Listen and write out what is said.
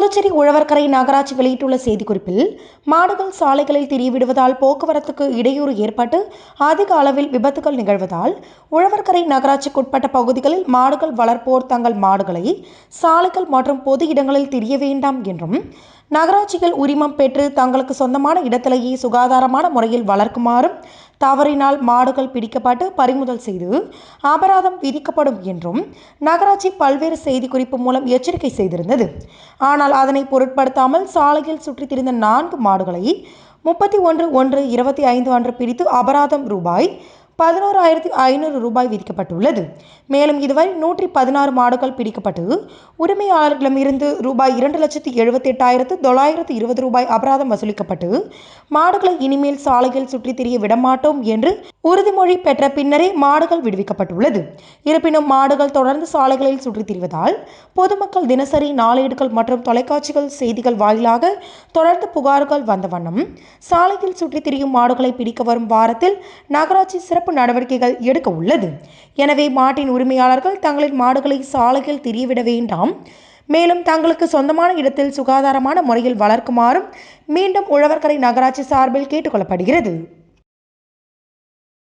புதுச்சேரி உழவர்கரை நகராட்சி வெளியிட்டுள்ள செய்திக்குறிப்பில் மாடுகள் சாலைகளில் திரிவிடுவதால் போக்குவரத்துக்கு இடையூறு ஏற்பட்டு அதிக அளவில் விபத்துகள் நிகழ்வதால் உழவர்கரை நகராட்சிக்குட்பட்ட பகுதிகளில் மாடுகள் வளர்ப்போர் தங்கள் மாடுகளை சாலைகள் மற்றும் பொது இடங்களில் திரிய வேண்டாம் என்றும் நகராட்சிகள் உரிமம் பெற்று தங்களுக்கு சொந்தமான இடத்திலேயே சுகாதாரமான முறையில் வளர்க்குமாறும் தவறினால் மாடுகள் பிடிக்கப்பட்டு பறிமுதல் செய்து அபராதம் விதிக்கப்படும் என்றும் நகராட்சி பல்வேறு செய்திக்குறிப்பு மூலம் எச்சரிக்கை செய்திருந்தது. ஆனால் அதனை பொருட்படுத்தாமல் சாலையில் சுற்றித் திரிந்த நான்கு மாடுகளை முப்பத்தி ஒன்று ஒன்று இருபத்தி ஐந்து அன்று பிடித்து அபராதம் ரூபாய் பதினோராயிரத்தி ஐநூறு ரூபாய் விதிக்கப்பட்டுள்ளது. மேலும் இதுவரை நூற்றி பதினாறு மாடுகள் பிடிக்கப்பட்டு உரிமையாளர்களிடமிருந்து ரூபாய் இரண்டு லட்சத்தி எழுபத்தி எட்டாயிரத்து தொள்ளாயிரத்து இருபது ரூபாய் அபராதம் வசூலிக்கப்பட்டு மாடுகளை இனிமேல் சாலையில் சுற்றித் திரிய விடமாட்டோம் என்று உறுதிமொழி பெற்ற பின்னரே மாடுகள் விடுவிக்கப்பட்டுள்ளது. இருப்பினும் மாடுகள் தொடர்ந்து சாலைகளில் சுற்றித் திரிவதால் பொதுமக்கள் தினசரி நாளேடுகள் மற்றும் தொலைக்காட்சிகள் செய்திகள் வாயிலாக தொடர்ந்து புகார்கள் வந்த வண்ணம் சாலையில் சுற்றித் திரியும் மாடுகளை பிடிக்க வரும் வாரத்தில் நகராட்சி சிறப்பு நடவடிக்கைகள் எடுக்க உள்ளது. எனவே மாட்டின் உரிமையாளர்கள் தங்களின் மாடுகளை சாலையில் திரியவிட வேண்டாம். மேலும் தங்களுக்கு சொந்தமான இடத்தில் சுகாதாரமான முறையில் வளர்க்குமாறும் மீண்டும் உழவர்கரை நகராட்சி சார்பில் கேட்டுக்கொள்ளப்படுகிறது.